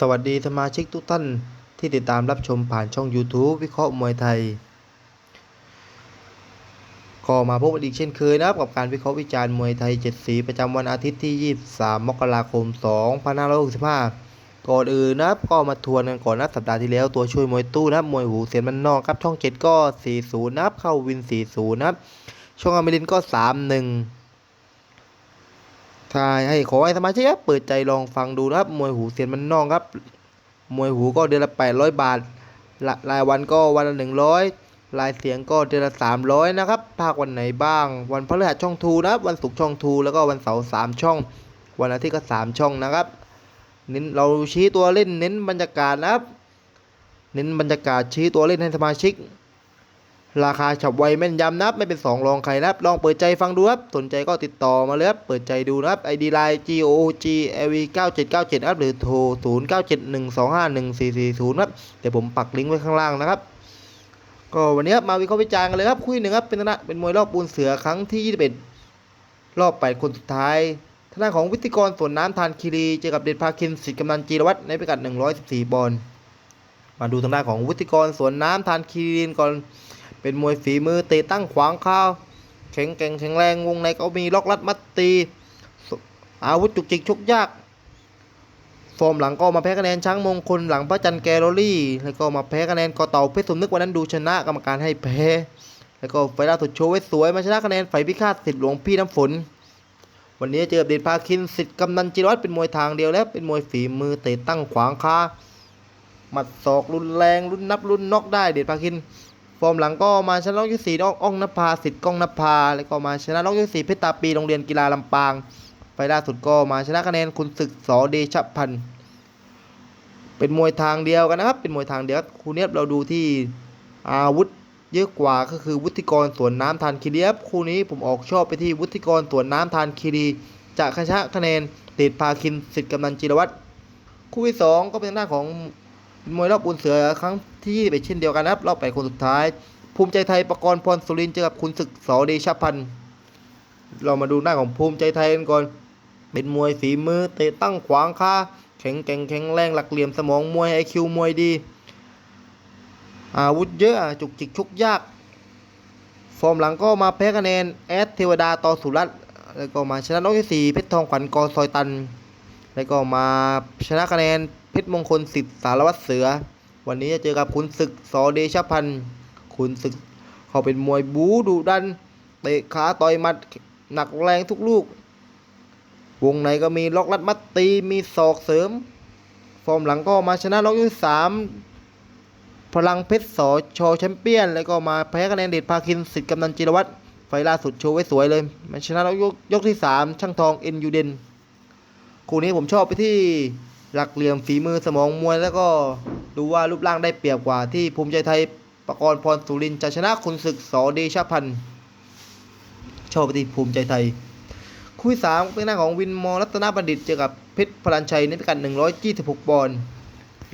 สวัสดีสมาชิกทุกท่านที่ติดตามรับชมผ่านช่อง YouTube วิเคราะห์มวยไทย ก็มาพบกันอีกเช่นเคยนะครับกับการวิเคราะห์วิจารณ์มวยไทย 7 สีประจำวันอาทิตย์ที่ 23 มกราคม 2565 ก่อนอื่นนะครับก็มาทวนกันก่อนนะสัปดาห์ที่แล้วตัวช่วยมวยตู้นะครับมวยหูเสียนมันนอกครับช่อง 7 ก็ 40 นะครับเข้าวิน 40 นะครับช่องอเมรินก็ 31 ถ้าให้ขอให้สมาชิกเปิดใจลองฟังดูนะครับมวยหูเสียนมันนอกครับ มวยหูก็เดือนละ 800 บาทรายวันก็วันละ100รายเสียงก็เดือนละ 300 นะครับ ภาควันไหนบ้าง วันพฤหัสช่องทูนะครับ วันศุกร์ช่องทูแล้วก็วันเสาร์3ช่อง วันอาทิตย์ก็ 3 ช่องนะครับเน้นเราชี้ตัวเล่นเน้นบรรยากาศนะครับ เน้นบรรยากาศชี้ตัวเล่นให้สมาชิก ราคาฉับไวแม่นยำนะครับไม่เป็นสองรองใครนะครับลองเปิดใจฟังดูครับสนใจก็ติดต่อมาเลยครับเปิดใจดูนะครับ ID Line G O G L V 9797ครับหรือโทร 0 9 7 1 2 5 1 4 4 0ครับเดี๋ยวผมปักลิงก์ไว้ข้างล่างนะครับ ก็วันนี้มาวิเคราะห์วิจารณ์กันเลยครับคุยหนึ่งครับเป็นธนะเป็นมวยรอบปูนเสือครั้งที่ 21 รอบ 8 คนสุดท้ายทางด้านของวิทยกรสวนน้ำทานคีรีเจอกับเดชพาคินสิทธิ์กำนันจีรวัตรในพิกัด 114บอลมาดูทางด้านของวิทยกรสวนน้ำทานคีรีก่อน เป็นมวยฝีมือเตะตั้งขวางข้าวแข็งแกร่งแข็งแรงวงในก็มีล็อกลัดมัดตี อาวุธจุกจิกชกยากฟอร์มหลังก็มาแพ้คะแนนช้างมงคลหลังพระจันทร์แกลลอรี่ แล้วก็มาแพ้คะแนนกอเต่าเพชรสมนึกวันนั้นดูชนะกรรมการให้แพ้ แล้วก็ไฟล่าสุดโชว์ไว้สวยมาชนะคะแนนไฟพิฆาตสิทธิ์หลวงพี่น้ำฝน วันนี้เจอกับเดชพาคินสิทธิ์กำนันจิรวัตรเป็นมวยทางเดียวแล้วเป็นมวยฝีมือเตะตั้งขวางคาหมัดศอกรุนแรงรุนนับรุนน็อกได้เดชพาคิน ฟอร์มหลังก็มาชนะน็อกยกสี่น้องอ้องนภาสิทธิ์ก้องนภาแล้วก็มาชนะน็อกยกสี่เพชรตาปีโรงเรียนกีฬาลำปางไฟล่าสุดก็มาชนะคะแนนคุณศึกสอเดชพันธ์เป็นมวยทางเดียวกันนะครับ เป็นมวยทางเดียวคู่นี้เราดูที่อาวุธเยอะกว่าก็คือวุฒิกรสวนน้ำทานคีรีครับคู่นี้ผมออกชอบไปที่วุฒิกรสวนน้ำทานคีรีจะชนะคะแนนเดชพาคินสิทธิ์กำนันจิรวัตรคู่ที่สองก็เป็นหน้าของ มวยรอบอุ่นเสือครั้งที่21เช่นเดียวกันนะครับรอบแปดคนสุดท้าย ภูมิใจไทยประกรณ์พรสุรินเจอกับคุณศึกสอเดชพันธ์เรามาดูหน้าของภูมิใจไทยกันก่อนเป็นมวยฝีมือเตะตั้งขวางขาแข็งแกร่งแข็งแรงหลักเหลี่ยมสมองมวยไอคิวมวยดี อาวุธเยอะจุกจิกชกยาก ฟอร์มหลังก็มาแพ้คะแนนแอดเทวดาต่อสุรัตน์แล้วก็มาชนะน้องที่สี่เพชรทองขวัญกอซอยตัน แล้วก็มาชนะคะแนน เพชรมงคลสิทธิ์สารวัตรเสือ วันนี้จะเจอกับคุณศึกสอเดชพันธ์คุณศึกเขาเป็นมวยบูดุดันเตะขาต่อยมัดหนักแรงทุกลูก วงในก็มีล็อกลัดมัดตีมีศอกเสริม ฟอร์มหลังก็มาชนะล็อกยกสามพลังเพชรสอชอแชมเปี้ยน แล้วก็มาแพ้คะแนนเดชพาคินสิทธิ์กำนันจิรวัตรไฟล่าสุดโชว์ไว้สวยเลยมาชนะล็อกยกยกที่สามช่างทองเอ็นยูเดนคู่นี้ผมชอบไปที่ หลักเหลี่ยมฝีมือสมองมวยแล้วก็ดูว่ารูปร่างได้เปรียบกว่าที่ภูมิใจไทยประกรณ์พรสุรินจะชนะคุณศึกสอเดชพันธ์ชอบไปที่ภูมิใจไทย คู่ที่สามเป็นหน้าของวินมอรัตนบัณฑิตเจอกับเพชรพลันชัยในพิกัด126ปอนด์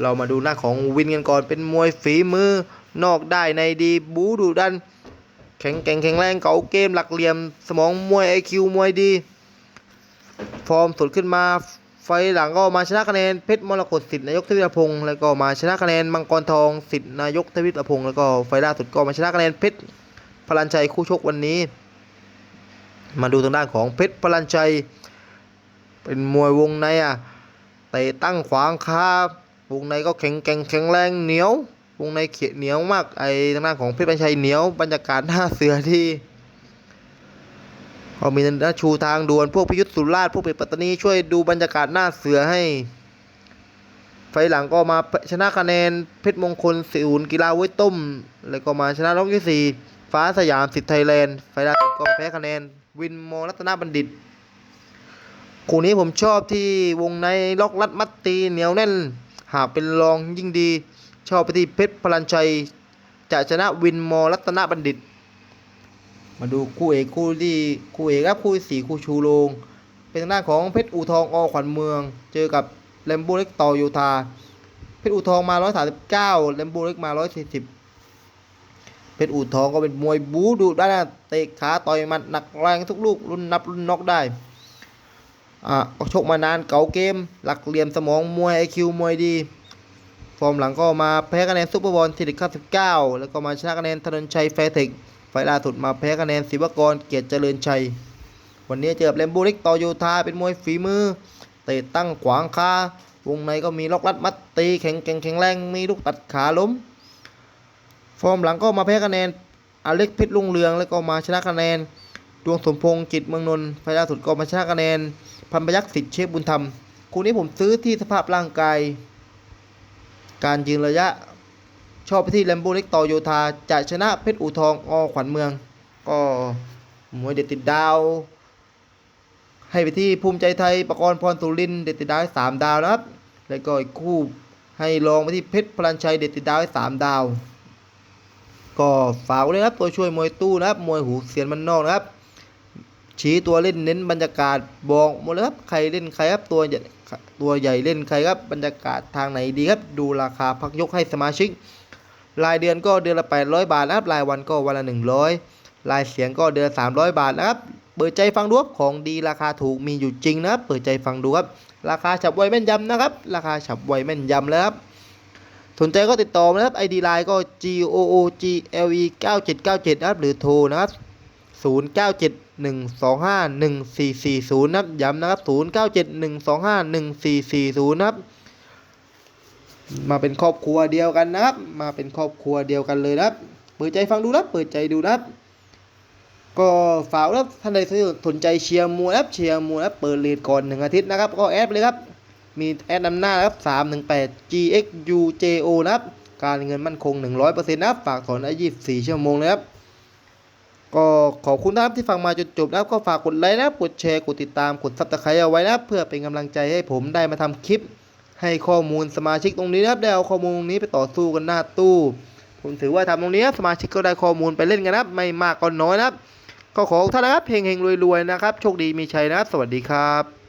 เรามาดูหน้าของวินกันก่อนเป็นมวยฝีมือนอกได้ในดีบูดุดัน แข็งแกร่งแข็งแรงเก่าเกมหลักเหลี่ยม สมองมวยไอคิวมวยดี ฟอร์มสดขึ้นมา ไฟหลังก็มาชนะคะแนนเพชรมรกตสิทธิ์นายกทวิตพงศ์แล้วก็มาชนะคะแนนมังกรทองสิทธิ์นายกทวิตพงศ์แล้วก็ไฟล่าสุดก็มาชนะคะแนนเพชรพลันชัยคู่ชกวันนี้ มาดูทางด้านของเพชรพลันชัย เป็นมวยวงในอะเตะตั้งขวางคาวงในก็แข็งแกร่งแข็งแรงเหนียววงในเขียเหนียวมากไอ้ทางด้านของเพชรพลันชัยเหนียวบรรยากาศหน้าเสือที่ ก็มีนักชูทางด่วนพวกพิยุทธสุราชพวกเป็ดปัตตานีช่วยดูบรรยากาศหน้าเสือให้ ไฟหลังก็มาชนะคะแนนเพชรมงคลสิอุนกีฬาไว้ต้ม แล้วก็มาชนะล็อกที่สี่ฟ้าสยามสิทธิ์ไทยแลนด์ไฟล่าสุดก็แพ้คะแนน วินโมรัตนบัณฑิตคู่นี้ผมชอบที่วงในล็อกลัดมัดตีเหนียวแน่น หากเป็นรองยิ่งดี ชอบไปที่เพชรพลันชัย จะชนะวินมอรัตนบัณฑิต มาดูคู่เอกคู่ที่คู่เอกครับคู่สี่คู่ชูโรงเป็นทางด้านของเพชรอูทองอขวัญเมือง เจอกับแลมโบเล็กต่อโยธาเพชรอูทองมา 139แลมโบเล็กมา 140 เพชรอูทองก็เป็นมวยบู๊ดุด้านหน้าเตะขาต่อยมัดหนักแรงทุกลูกรุ่นนับรุ่นน็อกได้อะชกมานานเก่าเกม หลักเหลี่ยมสมองมวยไอคิวมวยดี ฟอร์มหลังก็มาแพ้คะแนนซุปเปอร์บอลทีดิค99แล้วก็มาชนะคะแนนธนนชัยแฟร์เทค ไฟล่าสุดมาแพ้คะแนนศิวกรเกียรติเจริญชัย วันนี้เจอกับเลมโบริกต่อโยธาเป็นมวยฝีมือ เตะตั้งขวางคาวงในก็มีล็อกลัดมัดตีแข็งแกร่งแข็งแรงมีลูกตัดขาล้ม ฟอร์มหลังก็มาแพ้คะแนนอเล็กพชรลุงเรืองแล้วก็มาชนะคะแนนดวงสมพงษ์จิตเมืองนนท์ไฟล์ล่าสุดก็มาชนะคะแนนพันพยักษ์สิทธิ์เชฟบุญธรรมคู่นี้ผมซื้อที่สภาพร่างกาย การยืนระยะ ชอบไปที่แลมโบเล็กต่อโยธาจะชนะเพชรอูทองอขวัญเมือง ก็มวยเด็ดติดดาว ให้ไปที่ภูมิใจไทยประกรณ์พรสุรินเด็ดติดดาวสามดาวนะครับ แล้วก็อีกคู่ให้ลองไปที่เพชรพลันชัยเด็ดติดดาวให้สามดาว ก็ฝากเลยครับตัวช่วยมวยตู้นะครับมวยหูเสียนมันนอกนะครับชี้ตัวเล่นเน้นบรรยากาศบอกหมดเลยครับใครเล่นใครครับตัวตัวใหญ่เล่นใครครับบรรยากาศทางไหนดีครับ ดูราคาพักยกให้สมาชิก รายเดือนก็เดือนละ 800 บาทนะครับ รายวันก็วันละ 100 รายเสียงก็เดือนละ300 บาทนะครับ เปิดใจฟังดูครับของดีราคาถูกมีอยู่จริงนะครับ เปิดใจฟังดูครับ ราคาฉับไวแม่นยำนะครับ ราคาฉับไวแม่นยำแล้วครับ สนใจก็ติดต่อนะครับ ID Line ก็ G O O G L E 9797นะครับ หรือโทรนะครับ097 125 1440 นะครับ ย้ำนะครับ 097 125 1440 นะครับ มาเป็นครอบครัวเดียวกันนะครับ มาเป็นครอบครัวเดียวกันเลยนะครับ เปิดใจฟังดูนะครับ เปิดใจดูนะครับ ก็ฝากนะครับท่านใดสนใจเชียร์มวยนะครับเชียร์มวยนะครับเปิดเลทก่อนหนึ่งอาทิตย์นะครับ ก็แอดไปเลยครับ มีแอดนำหน้านะครับ318 GXUJO นะครับ การเงินมั่นคง 100%นะครับ ฝากถอนได้24 ชั่วโมงเลยครับก็ขอบคุณนะครับที่ฟังมาจนจบนะครับก็ฝากกดไลค์นะครับกดแชร์กดติดตามกดซับสไครต์เอาไว้นะครับเพื่อเป็นกำลังใจให้ผมได้มาทำคลิป ให้ข้อมูลสมาชิกตรงนี้นะครับได้เอาข้อมูลตรงนี้ไปต่อสู้กันหน้าตู้ ผมถือว่าทำตรงนี้ครับสมาชิกก็ได้ข้อมูลไปเล่นกันนะครับ ไม่มากก็น้อยนะครับ ก็ขอท่านนะครับเฮงๆรวยๆนะครับ โชคดีมีชัยนะครับ สวัสดีครับ